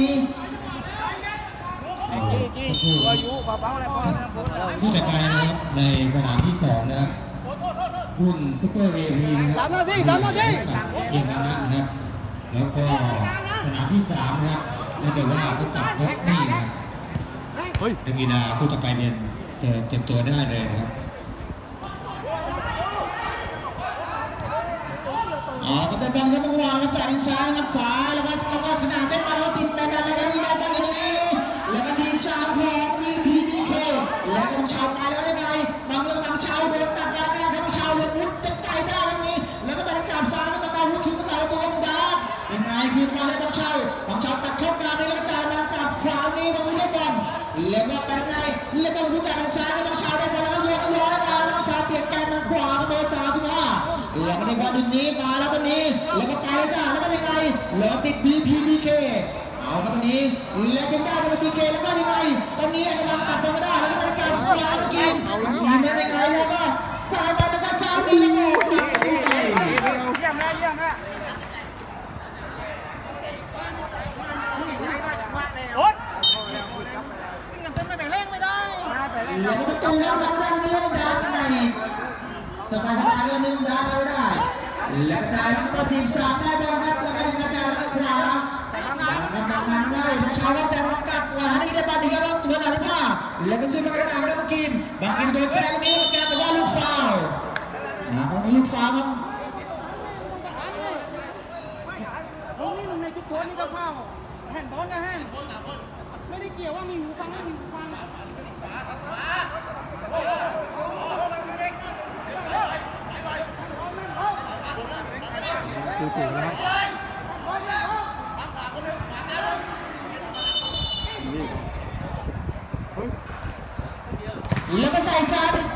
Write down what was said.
มีสักครู่เบาๆเลยพอแล้วพูดแล้วคู่ต่อไปนะครับในสนามที่สองนะครับรุ่นซุปเปอร์เอวีนะครับตามหน้าที่ตามหน้าที่เกมนั้นนะครับ แล้วก็สนามที่สามนะครับนั่นเดี๋ยวว่าพบกับวอสนี่นะครับนักกีฬาคู่ต่อไปเนี่ยเชิญเตรียมตัวได้เลยนะครับอ๋อก็เป็นบอลครับเมื่อวานนะครับจ่ายเป็นซ้ายนะครับซ้ายแล้วก็ คืนมาให้บังชาวบังชาวตัดเข้ากลางนี่แล้วก็จ่ายมากับขวานี้บังวุ้ได้บอลแล้วก็ไปยังไงแล้วก็บังวุ้จ่ายเป็นซ้ายแล้วบังชาวได้บอลแล้วก็โยนก็ย้อยมาแล้วบังชาวเปลี่ยนแกนมาขวาก็เบอร์สามสิบห้าแล้วก็ได้บอลดินนี้มาแล้วตอนนี้ แล้วก็ไปแล้วจ้าแล้วก็ยังไงแล้วติด BPBK เอาครับตอนนี้แล้วยังได้บอล BK แล้วก็ยังไงตอนนี้อันดับตัดบอลมาได้แล้วก็บรรยากาศขวาเมื่อกี้ แล้วก็ประตูแล้วเราได้เลี้ยงดันไม่สบายสบายก็นึงดันเราไม่ได้ แล้วกระจายมาก็ทีมสามได้บอลครับแล้วก็ยังกระจายมาขวาแล้วก็นำมันได้ทุกเช้ารับแต่รับกลับขวานี่ได้บอลดีครับสมอกันแล้วก็แล้วก็ขึ้นมากระดานครับเมื่อกี้บางกินโดนแซงนี้แกไปได้ลูกฟาวนะเขามีลูกฟาวครับตรงนี้หนึ่งในจุดโทษนี่ก็เข้าแห่นบอลก็แห่นไม่ได้เกี่ยวว่ามีหูฟังไม่มีหูฟัง คือถูกแล้วนี่แล้วก็ใส่ซ้าย